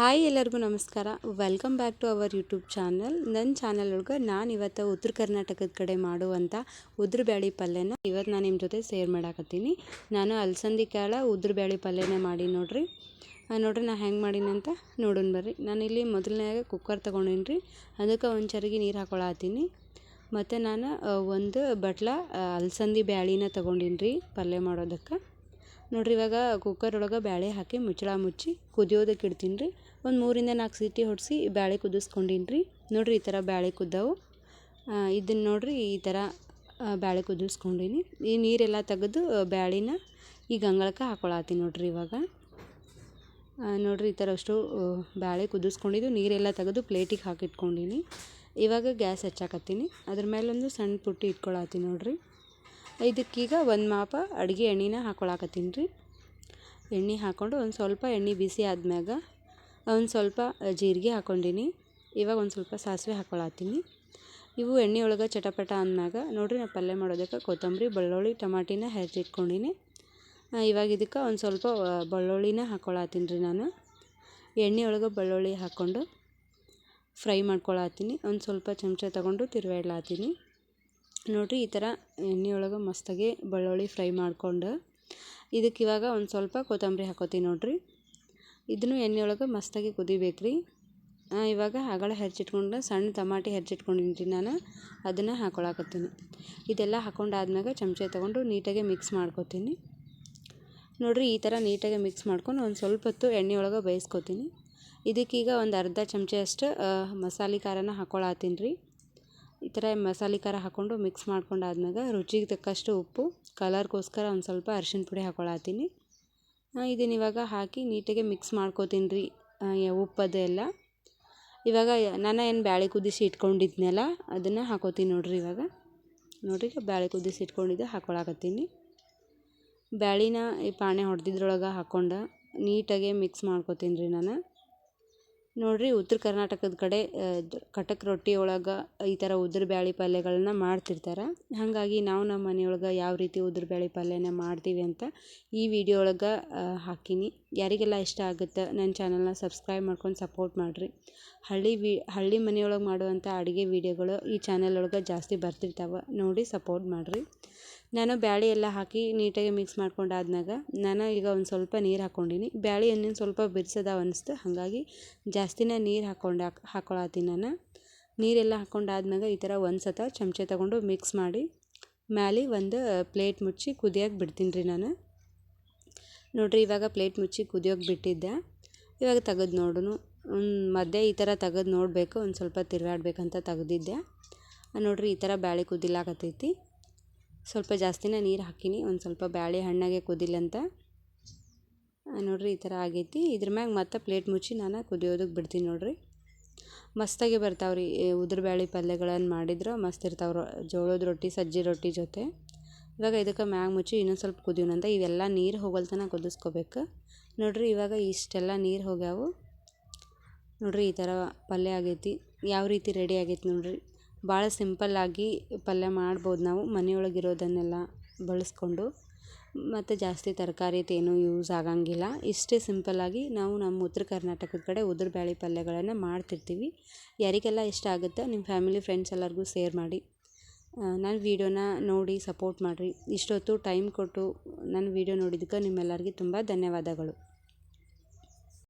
Hi ಎಲ್ಲರಿಗೂ ನಮಸ್ಕಾರ. Welcome back to our YouTube channel ನನ್ನ ಚಾನಲ್ ಒಳಗೆ ನಾನು ಇವತ್ತು ಉತ್ತರ ಕರ್ನಾಟಕದ ಕಡೆ ಮಾಡುವಂಥ ಉದ್ರ ಬ್ಯಾಳಿ ಪಲ್ಯನ ಇವತ್ತು ನಾನು ನಿಮ್ಮ ಜೊತೆ ಸೇರ್ ಮಾಡಾಕತ್ತೀನಿ. ನಾನು ಅಲಸಂದಿ ಕಾಳ ಉದ್ರ ಬ್ಯಾಳಿ ಪಲ್ಯನೇ ಮಾಡಿ ನೋಡ್ರಿ. ನೋಡ್ರಿ ನಾ ಹೆಂಗೆ ಮಾಡಿನಂತ ನೋಡೋಣ ಬರ್ರಿ. ನಾನು ಇಲ್ಲಿ ಮೊದಲನೇಗೆ ಕುಕ್ಕರ್ ತೊಗೊಂಡೀನಿ ರೀ ಅದಕ್ಕೆ ಒಂದು ಚರಿಗೆ ನೀರು ಹಾಕೊಳತ್ತೀನಿ. ಮತ್ತು ನಾನು ಒಂದು ಬಟ್ಲ ಅಲಸಂದಿ ಬ್ಯಾಳಿನ ತೊಗೊಂಡೀನಿ ರೀ ಪಲ್ಯ ಮಾಡೋದಕ್ಕೆ. ನೋಡಿರಿ ಇವಾಗ ಕುಕ್ಕರ್ ಒಳಗೆ ಬ್ಯಾಳೆ ಹಾಕಿ ಮುಚ್ಚಳ ಮುಚ್ಚಿ ಕುದಿಯೋದಕ್ಕೆ ಇಡ್ತೀನಿ ರೀ. ಒಂದು ಮೂರಿಂದ ನಾಲ್ಕು ಸೀಟಿ ಹೊಡೆಸಿ ಬ್ಯಾಳೆ ಕುದಿಸ್ಕೊಂಡೀನಿ ರೀ ನೋಡಿರಿ ಈ ಥರ ಬ್ಯಾಳೆ ಕುದ್ದವು. ಇದನ್ನು ನೋಡಿರಿ ಈ ಥರ ಬ್ಯಾಳೆ ಕುದಿಸ್ಕೊಂಡೀನಿ. ಈ ನೀರೆಲ್ಲ ತೆಗೆದು ಬ್ಯಾಳಿನ ಈ ಗಂಗಳಕ್ಕೆ ಹಾಕೊಳತ್ತೀನಿ ನೋಡಿರಿ ಇವಾಗ. ನೋಡಿರಿ ಈ ಥರ ಅಷ್ಟು ಬ್ಯಾಳೆ ಕುದಿಸ್ಕೊಂಡಿದ್ದು. ನೀರೆಲ್ಲ ತೆಗೆದು ಪ್ಲೇಟಿಗೆ ಹಾಕಿಟ್ಕೊಂಡೀನಿ. ಇವಾಗ ಗ್ಯಾಸ್ ಹಚ್ಚಾಕತ್ತೀನಿ. ಅದ್ರ ಮೇಲೊಂದು ಸಣ್ಣ ಪುಟ್ಟಿ ಇಟ್ಕೊಳತ್ತೀನಿ ನೋಡಿರಿ. ಇದಕ್ಕೀಗ ಒಂದು ಮಾಪ ಅಡುಗೆ ಎಣ್ಣೆನ ಹಾಕೊಳಕತ್ತೀನಿ ರೀ. ಎಣ್ಣೆ ಹಾಕ್ಕೊಂಡು ಒಂದು ಸ್ವಲ್ಪ ಎಣ್ಣೆ ಬಿಸಿ ಆದ್ಮ್ಯಾಗ ಒಂದು ಸ್ವಲ್ಪ ಜೀರಿಗೆ ಹಾಕ್ಕೊಂಡೀನಿ ಇವಾಗ ಒಂದು ಸ್ವಲ್ಪ ಸಾಸಿವೆ ಹಾಕೊಳತ್ತೀನಿ ಇವು ಎಣ್ಣೆ ಒಳಗೆ ಚಟಪಟ ಅಂದ್ಮ್ಯಾಗ ನೋಡಿರಿ ನಾ ಪಲ್ಯ ಮಾಡೋದಕ್ಕೆ ಕೊತ್ತಂಬರಿ, ಬೆಳ್ಳುಳ್ಳಿ, ಟಮಾಟಿನ ಹೆಚ್ಚಿಟ್ಕೊಂಡಿನಿ ಇವಾಗ ಇದಕ್ಕೆ ಒಂದು ಸ್ವಲ್ಪ ಬೆಳ್ಳುಳ್ಳಿನ ಹಾಕ್ಕೊಳತ್ತೀನಿ ರೀ ನಾನು. ಎಣ್ಣೆ ಒಳಗೆ ಬೆಳ್ಳುಳ್ಳಿ ಹಾಕ್ಕೊಂಡು ಫ್ರೈ ಮಾಡ್ಕೊಳತ್ತೀನಿ ಒಂದು ಸ್ವಲ್ಪ ಚಮಚ ತಗೊಂಡು ತಿರುವಾಡ್ಲಾತೀನಿ ನೋಡಿರಿ, ಈ ಥರ ಎಣ್ಣೆ ಒಳಗೆ ಮಸ್ತಾಗಿ ಬೆಳ್ಳುಳ್ಳಿ ಫ್ರೈ ಮಾಡ್ಕೊಂಡು ಇದಕ್ಕೆ ಇವಾಗ ಒಂದು ಸ್ವಲ್ಪ ಕೊತ್ತಂಬರಿ ಹಾಕೋತೀನಿ ನೋಡಿರಿ. ಇದನ್ನು ಎಣ್ಣೆ ಒಳಗೆ ಮಸ್ತಾಗಿ ಕುದಿಬೇಕು ರೀ ಇವಾಗ ಹಗಳ ಹೆಚ್ಚಿಟ್ಕೊಂಡು ಸಣ್ಣ ತಮಾಟಿ ಹೆಚ್ಚಿಟ್ಕೊಂಡಿನಿ ರೀ ನಾನು, ಅದನ್ನು ಹಾಕೊಳಕತ್ತೀನಿ. ಇದೆಲ್ಲ ಹಾಕೊಂಡಾದ್ಮ್ಯಾಗ ಚಮಚೆ ತೊಗೊಂಡು ನೀಟಾಗಿ ಮಿಕ್ಸ್ ಮಾಡ್ಕೊತೀನಿ. ನೋಡಿರಿ, ಈ ಥರ ನೀಟಾಗಿ ಮಿಕ್ಸ್ ಮಾಡ್ಕೊಂಡು ಒಂದು ಸ್ವಲ್ಪ ಹೊತ್ತು ಎಣ್ಣೆ ಒಳಗೆ ಬೇಯಿಸ್ಕೊತೀನಿ. ಇದಕ್ಕೀಗ ಒಂದು ಅರ್ಧ ಚಮಚ ಮಸಾಲೆ ಖಾರನ ಹಾಕೊಳತ್ತೀನಿ ರೀ. ಈ ಥರ ಮಸಾಲೆ ಖಾರ ಹಾಕ್ಕೊಂಡು ಮಿಕ್ಸ್ ಮಾಡ್ಕೊಂಡು ಆದ್ಮ್ಯಾಗ ರುಚಿಗೆ ತಕ್ಕಷ್ಟು ಉಪ್ಪು, ಕಲರ್ಗೋಸ್ಕರ ಒಂದು ಸ್ವಲ್ಪ ಅರ್ಶಿಣ ಪುಡಿ ಹಾಕೊಳತ್ತೀನಿ. ಇದನ್ನ ಇವಾಗ ಹಾಕಿ ನೀಟಾಗೆ ಮಿಕ್ಸ್ ಮಾಡ್ಕೋತೀನಿ ರೀ ಉಪ್ಪದು ಎಲ್ಲ. ಇವಾಗ ನಾನು ಏನು ಬ್ಯಾಳೆ ಕುದಿಸಿ ಇಟ್ಕೊಂಡಿದ್ನಲ್ಲ, ಅದನ್ನು ಹಾಕೋತೀನಿ ನೋಡಿರಿ ಇವಾಗ. ನೋಡಿರಿ ಬ್ಯಾಳೆ ಕುದಿಸಿ ಇಟ್ಕೊಂಡಿದ್ದೆ, ಹಾಕೊಳಕತ್ತೀನಿ. ಬ್ಯಾಳಿನ ಈ ಪಾಣೆ ಹೊಡೆದಿದ್ರೊಳಗೆ ಹಾಕ್ಕೊಂಡು ನೀಟಾಗೆ ಮಿಕ್ಸ್ ಮಾಡ್ಕೋತೀನಿ ರೀ ನಾನು. ನೋಡಿರಿ ಉತ್ತರ ಕರ್ನಾಟಕದ ಕಡೆ ಕಟಕ್ ರೊಟ್ಟಿ ಒಳಗೆ ಈ ಥರ ಉದ್ರ ಬ್ಯಾಳಿ ಪಲ್ಯಗಳನ್ನ ಮಾಡ್ತಿರ್ತಾರೆ. ಹಾಗಾಗಿ ನಾವು ನಮ್ಮ ಮನೆಯೊಳಗೆ ಯಾವ ರೀತಿ ಉದ್ರ ಬ್ಯಾಳಿ ಪಲ್ಯನ ಮಾಡ್ತೀವಿ ಅಂತ ಈ ವಿಡಿಯೋ ಒಳಗೆ ಹಾಕೀನಿ. ಯಾರಿಗೆಲ್ಲ ಇಷ್ಟ ಆಗುತ್ತೆ ನನ್ನ ಚಾನಲ್ನ ಸಬ್ಸ್ಕ್ರೈಬ್ ಮಾಡ್ಕೊಂಡು ಸಪೋರ್ಟ್ ಮಾಡಿರಿ. ಹಳ್ಳಿ ವಿ, ಹಳ್ಳಿ ಮನೆಯೊಳಗೆ ಮಾಡುವಂಥ ಅಡುಗೆ ವಿಡಿಯೋಗಳು ಈ ಚಾನಲ್ ಒಳಗೆ ಜಾಸ್ತಿ ಬರ್ತಿರ್ತಾವೆ. ನೋಡಿ ಸಪೋರ್ಟ್ ಮಾಡಿರಿ. ನಾನು ಬ್ಯಾಳಿ ಎಲ್ಲ ಹಾಕಿ ನೀಟಾಗಿ ಮಿಕ್ಸ್ ಮಾಡ್ಕೊಂಡಾದ್ಮ್ಯಾಗ ನಾನು ಈಗ ಒಂದು ಸ್ವಲ್ಪ ನೀರು ಹಾಕ್ಕೊಂಡೀನಿ ಬ್ಯಾಳಿ ಇನ್ನೊಂದು ಸ್ವಲ್ಪ ಬಿರ್ಸದ ಅನಿಸ್ತು. ಹಾಗಾಗಿ ಜಾಸ್ತಿನೇ ನೀರು ಹಾಕ್ಕೊಂಡು ಹಾಕ್ಕೊಳತ್ತೀನಿ ನಾನು ನೀರೆಲ್ಲ ಹಾಕ್ಕೊಂಡಾದ್ಮ್ಯಾಗ ಈ ಥರ ಒಂದು ಸತ ಚಮಚ ತಗೊಂಡು ಮಿಕ್ಸ್ ಮಾಡಿ ಮ್ಯಾಲೆ ಒಂದು ಪ್ಲೇಟ್ ಮುಚ್ಚಿ ಕುದಿಯೋಕೆ ಬಿಡ್ತೀನಿ ರೀ ನಾನು. ನೋಡಿರಿ, ಇವಾಗ ಪ್ಲೇಟ್ ಮುಚ್ಚಿ ಕುದಿಯೋಕೆ ಬಿಟ್ಟಿದ್ದೆ. ಇವಾಗ ತೆಗೆದು ನೋಡೋನು. ಮಧ್ಯೆ ಈ ಥರ ತೆಗೆದು ನೋಡಬೇಕು, ಒಂದು ಸ್ವಲ್ಪ ತಿರುಗಾಡ್ಬೇಕಂತ ತೆಗೆದಿದ್ದೆ. ನೋಡಿರಿ, ಈ ಥರ ಬ್ಯಾಳೆ ಕುದಿಲಾಕತ್ತೈತಿ. ಸ್ವಲ್ಪ ಜಾಸ್ತಿನೇ ನೀರು ಹಾಕಿನಿ, ಒಂದು ಸ್ವಲ್ಪ ಬ್ಯಾಳೆ ಹಣ್ಣಾಗೆ ಕುದಿಲಂತ. ನೋಡಿರಿ ಈ ಥರ ಆಗೈತಿ. ಇದ್ರ ಮ್ಯಾಗ ಮತ್ತೆ ಪ್ಲೇಟ್ ಮುಚ್ಚಿ ನಾನು ಕುದಿಯೋದಕ್ಕೆ ಬಿಡ್ತೀನಿ ನೋಡಿರಿ. ಮಸ್ತಾಗಿ ಬರ್ತಾವೆ ರೀ ಉದ್ರ ಬ್ಯಾಳಿ ಪಲ್ಯಗಳನ್ನು ಮಾಡಿದ್ರೆ ಮಸ್ತ್ ಇರ್ತಾವ್ರಿ ಜೋಳದ ರೊಟ್ಟಿ, ಸಜ್ಜಿ ರೊಟ್ಟಿ ಜೊತೆ. ಇವಾಗ ಇದಕ್ಕೆ ಮ್ಯಾಗ ಮುಚ್ಚಿ ಇನ್ನೊಂದು ಸ್ವಲ್ಪ ಕುದಿಯೋಣಂತ ಇವೆಲ್ಲ ನೀರು ಹೋಗಲ್ತನ ಕುದಿಸ್ಕೋಬೇಕು. ನೋಡ್ರಿ ಇವಾಗ ಇಷ್ಟೆಲ್ಲ ನೀರು ಹೋಗ್ಯಾವು. ನೋಡ್ರಿ ಈ ಥರ ಪಲ್ಯ ಆಗೈತಿ. ಯಾವ ರೀತಿ ರೆಡಿ ಆಗೈತಿ ನೋಡಿರಿ. ಭಾಳ ಸಿಂಪಲ್ಲಾಗಿ ಪಲ್ಯ ಮಾಡ್ಬೋದು ನಾವು ಮನೆಯೊಳಗಿರೋದನ್ನೆಲ್ಲ ಬಳಸ್ಕೊಂಡು. ಮತ್ತು ಜಾಸ್ತಿ ತರಕಾರಿ ಏನೂ ಯೂಸ್ ಆಗಂಗಿಲ್ಲ. ಇಷ್ಟೇ ಸಿಂಪಲ್ಲಾಗಿ ನಾವು ನಮ್ಮ ಉತ್ತರ ಕರ್ನಾಟಕದ ಕಡೆ ಉದ್ರ ಬ್ಯಾಳಿ ಪಲ್ಯಗಳನ್ನು ಮಾಡ್ತಿರ್ತೀವಿ. ಯಾರಿಗೆಲ್ಲ ಇಷ್ಟ ಆಗುತ್ತೆ ನಿಮ್ಮ ಫ್ಯಾಮಿಲಿ ಫ್ರೆಂಡ್ಸ್ ಎಲ್ಲರಿಗೂ ಸೇರ್ ಮಾಡಿ. ನನ್ನ ವೀಡಿಯೋನ ನೋಡಿ ಸಪೋರ್ಟ್ ಮಾಡಿರಿ. ಇಷ್ಟೊತ್ತು ಟೈಮ್ ಕೊಟ್ಟು ನನ್ನ ವೀಡಿಯೋ ನೋಡಿದ್ದಕ್ಕೆ ನಿಮ್ಮೆಲ್ಲರಿಗೆ ತುಂಬ ಧನ್ಯವಾದಗಳು.